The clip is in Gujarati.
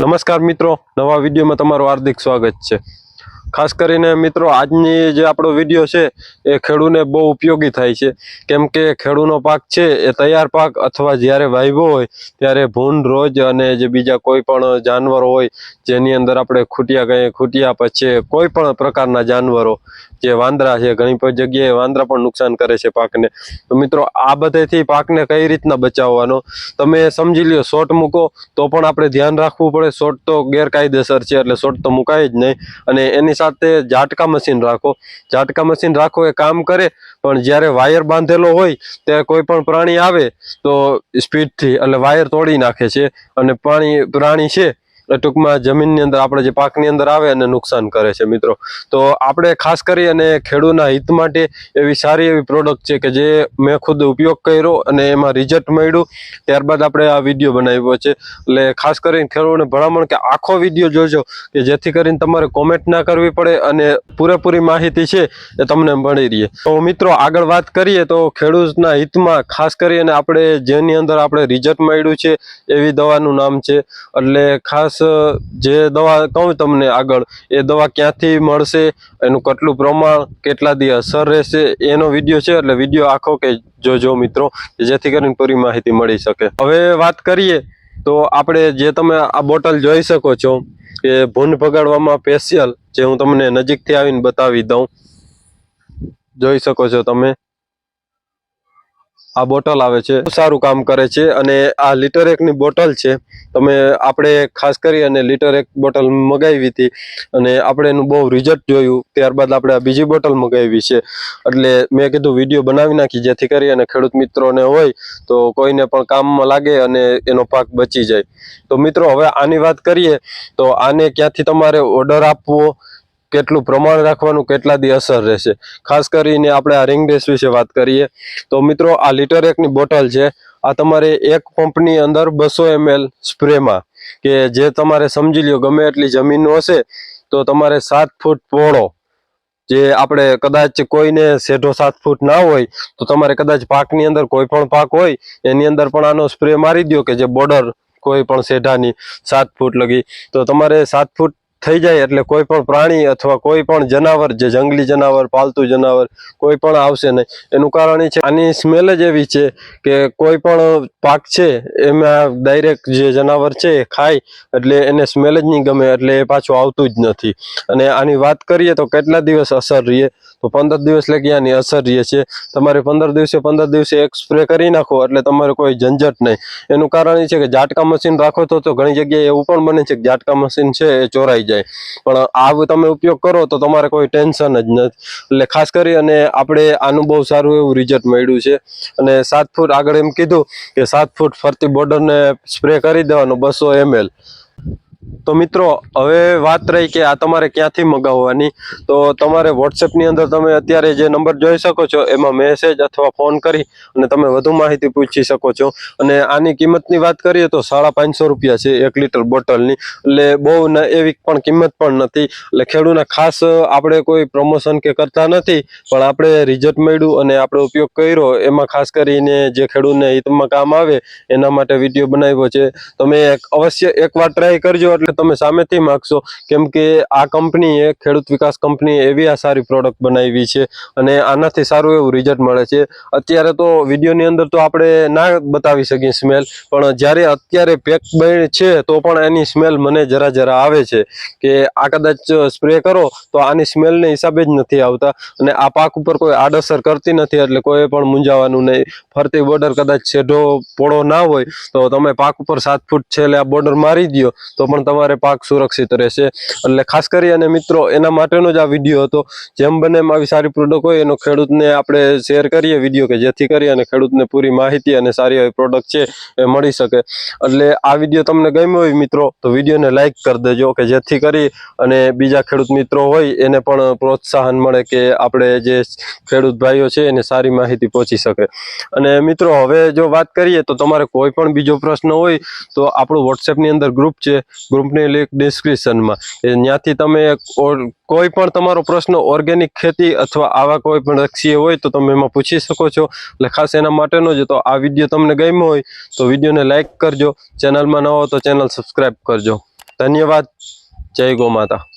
નમસ્કાર મિત્રો નવા વિડીયોમાં તમારું હાર્દિક સ્વાગત છે. ખાસ કરીને મિત્રો, આજની જે આપણો વીડિયો છે, એ ખેડૂને બહુ ઉપયોગી થાય છે. કેમ કે ખેડૂનો પાક છે, એ તૈયાર પાક અથવા જ્યારે વાવ્યો હોય, ત્યારે ભૂન, રોજ અને જે બીજા કોઈ પણ જાનવરો હોય, જેની અંદર આપણે ખૂટિયા કહીએ ખૂટિયા પછી કોઈ પણ પ્રકારના જાનવરો, જે વાંદરા છે, ઘણી જગ્યાએ વાંદરા પણ નુકસાન કરે છે પાકને. તો મિત્રો, આ બધેથી પાકને કઈ રીતના બચાવવાનો? તમે સમજી લ્યો શોર્ટ મૂકો, તો પણ આપણે ધ્યાન રાખવું પડે. શોર્ટ તો ગેરકાયદેસર છે, એટલે શોર્ટ તો મુકાય જ નહીં. અને એની સાથે ઝાટકા મશીન રાખો. ઝાટકા મશીન રાખો એ કામ કરે, પણ જ્યારે વાયર બાંધેલો હોય ત્યારે કોઈ પણ પ્રાણી આવે, તો સ્પીડથી એટલે વાયર તોડી નાખે છે અને પાણી, પ્રાણી છે ટૂંકમાં જમીનની અંદર આપણે જે પાકની અંદર આવે અને નુકસાન કરે છે મિત્રો. તો આપણે ખાસ કરી અને ખેડૂતના હિત માટે એવી સારી એવી પ્રોડક્ટ છે કે જે મેં ખુદ ઉપયોગ કર્યો અને એમાં રિઝલ્ટ મળ્યું. ત્યારબાદ આપણે આ વીડિયો બનાવ્યો છે. એટલે ખાસ કરીને ખેડૂતોને ભલામણ કે આખો વીડિયો જોજો કે જેથી કરીને તમારે કોમેન્ટ ના કરવી પડે અને પૂરેપૂરી માહિતી છે એ તમને મળી રહે. તો મિત્રો આગળ વાત કરીએ તો ખેડૂતના હિતમાં ખાસ કરીને આપણે જેની અંદર આપણે રિઝલ્ટ મળ્યું છે એવી દવાનું નામ છે. એટલે ખાસ જે દવા કહું તમને આગળ, એ દવા ક્યાંથી મળશે, એનું કેટલું પ્રમાણ, કેટલા દી અસર રહેશે, એનો વીડિયો છે, એટલે વીડિયો આખો કે જોજો મિત્રો જેથી કરીને પૂરી માહિતી મળી શકે. હવે વાત કરીએ, તો આપણે જે તમે આ બોટલ જોઈ શકો છો કે ભૂંડ ભગાડવામાં સ્પેશિયલ જે હું તમને નજીકથી આવીને બતાવી દઉં. જોઈ શકો છો તમે. આ બોટલ આવે છે. સારું કામ કરે છે અને આ લીટર એકની બોટલ છે. તમે આપણે ખાસ કરી અને લીટર એક બોટલ મગાવી હતી અને આપણે એનું બહુ રિઝલ્ટ જોયું. ત્યારબાદ આપણે આ બીજી બોટલ મગાવી છે. એટલે મેં કીધું વીડિયો બનાવી નાખી જેથી કરી અને ખેડૂત મિત્રોને હોય તો કોઈને પણ કામમાં લાગે અને એનો પાક બચી જાય. તો મિત્રો, હવે આની વાત કરીએ તો આને ક્યાંથી તમારે ઓર્ડર આપવો? કેટલું પ્રમાણ રાખવાનું, કેટલા દી અસર રહેશે. ખાસ કરીને આપણે આ રિંગ ડેસ વિશે વાત કરીએ, તો મિત્રો આ લીટર એકની બોટલ છે. આ તમારે એક પંપની અંદર બસો એમએલ સ્પ્રેમાં કે જે તમારે સમજી લ્યો, ગમે એટલી જમીન હશે, તો તમારે સાત ફૂટ પહોળો જે આપણે કદાચ કોઈને સેઢો સાત ફૂટ ના હોય, તો તમારે કદાચ પાકની અંદર કોઈ પણ પાક હોય, એની અંદર પણ આનો સ્પ્રે મારી દો કે જે બોર્ડર કોઈ પણ સેઢાની સાત ફૂટ લગી. તો તમારે સાત ફૂટ થઈ જાય એટલે કોઈ પણ પ્રાણી અથવા કોઈ પણ જનાવર, જે જંગલી જનાવર, પાલતુ જનાવર, કોઈ પણ આવશે નહીં. એનું કારણ એ છે, આની સ્મેલ જ એવી છે કે કોઈ પણ પાક છે, એમાં ડાયરેક્ટ જે જનાવર છે એ ખાય એટલે એને સ્મેલ જ નહીં ગમે એટલે એ પાછું આવતું જ નથી. અને આની વાત કરીએ તો કેટલા દિવસ અસર રહીએ તો પંદર દિવસ લગી આની અસર રહે છે. તમારે પંદર દિવસે પંદર દિવસે એક સ્પ્રે કરી નાખો એટલે તમારે કોઈ ઝંઝટ નહીં. એનું કારણ એ છે કે ઝાટકા મશીન રાખો તો ઘણી જગ્યાએ એવું પણ બને છે કે ઝાટકા મશીન છે એ ચોરાઈ જાય. પણ આ તમે ઉપયોગ કરો તો તમારે કોઈ ટેન્શન જ નથી. એટલે ખાસ કરી અને આપણે આનું બહુ સારું એવું રિઝલ્ટ મળ્યું છે. અને સાત ફૂટ આગળ એમ કીધું કે સાત ફૂટ ફરતી બોર્ડરને સ્પ્રે કરી દેવાનો બસો એમએલ તો મિત્રો, હવે વાત રહી કે આ તમારે ક્યાંથી મગાવવાની? તો તમારે વોટ્સએપની અંદર તમે અત્યારે જે નંબર જોઈ શકો છો, એમાં મેસેજ અથવા ફોન કરી અને તમે વધુ માહિતી પૂછી શકો છો. અને આની કિંમતની વાત કરીએ તો સાડા પાંચસો રૂપિયા છે એક લીટર બોટલની. એટલે બહુ એવી પણ કિંમત પણ નથી. એટલે ખેડૂતને ખાસ આપણે કોઈ પ્રમોશન કે કરતા નથી, પણ આપણે રિઝલ્ટ મળ્યું અને આપણે ઉપયોગ કર્યો, એમાં ખાસ કરીને જે ખેડૂતને હિતમાં કામ આવે, એના માટે વીડિયો બનાવ્યો છે. તમે અવશ્ય એકવાર ટ્રાય કરજો. એટલે તમે સામેથી માગશો. કેમ કે આ કંપનીએ ખેડૂત વિકાસ કંપનીએ એવી આ સારી પ્રોડક્ટ બનાવી છે અને આનાથી સારું એવું રિઝલ્ટ મળે છે. અત્યારે તો વિડીયોની અંદર તો આપણે ના બતાવી શકીએ સ્મેલ પણ જ્યારે અત્યારે પેક છે તો પણ એની સ્મેલ મને જરા જરા આવે છે કે આ કદાચ સ્પ્રે કરો તો આની સ્મેલને હિસાબે જ નથી આવતા અને આ પાક ઉપર કોઈ આડઅસર કરતી નથી એટલે કોઈ પણ મૂંઝાવાનું નહીં. ફરતી બોર્ડર કદાચ છેડો પોળો ના હોય તો તમે પાક ઉપર સાત ફૂટ છેલ્લે આ બોર્ડર મારી દો તો પણ તમારે પાક સુરક્ષિત રહેશે. એટલે ખાસ કરી અને મિત્રો, એના માટેનો જ આ વીડિયો હતો. જેમ બને એમ આવી સારી પ્રોડક્ટ હોય, એનો ખેડૂતને આપણે શેર કરીએ વીડિયો કે જેથી કરી અને ખેડૂતને પૂરી માહિતી અને સારી એવી પ્રોડક્ટ છે એ મળી શકે. એટલે આ વીડિયો તમને ગમ્યો હોય મિત્રો, તો વિડીયોને લાઇક કરી દેજો કે જેથી કરી અને બીજા ખેડૂત મિત્રો હોય, એને પણ પ્રોત્સાહન મળે કે આપણે જે ખેડૂત ભાઈઓ છે, એને સારી માહિતી પહોંચી શકે. અને મિત્રો, હવે જો વાત કરીએ તો તમારે કોઈ પણ બીજો પ્રશ્ન હોય, તો આપણું વોટ્સએપની અંદર ગ્રુપ છે. ગ્રુપની લિંક ડિસ્ક્રિપ્શનમાં ત્યાંથી તમે કોઈ પણ તમારો પ્રશ્ન ઓર્ગેનિક ખેતી અથવા આવા કોઈ પણ લક્ષીય હોય તો તમે એમાં પૂછી શકો છો. એટલે ખાસ એના માટેનો જ તો આ વીડિયો તમને ગમ્યો હોય તો વિડીયોને લાઇક કરજો. ચેનલમાં ન હો તો ચેનલ સબસ્ક્રાઈબ કરજો. ધન્યવાદ. જય ગો માતા.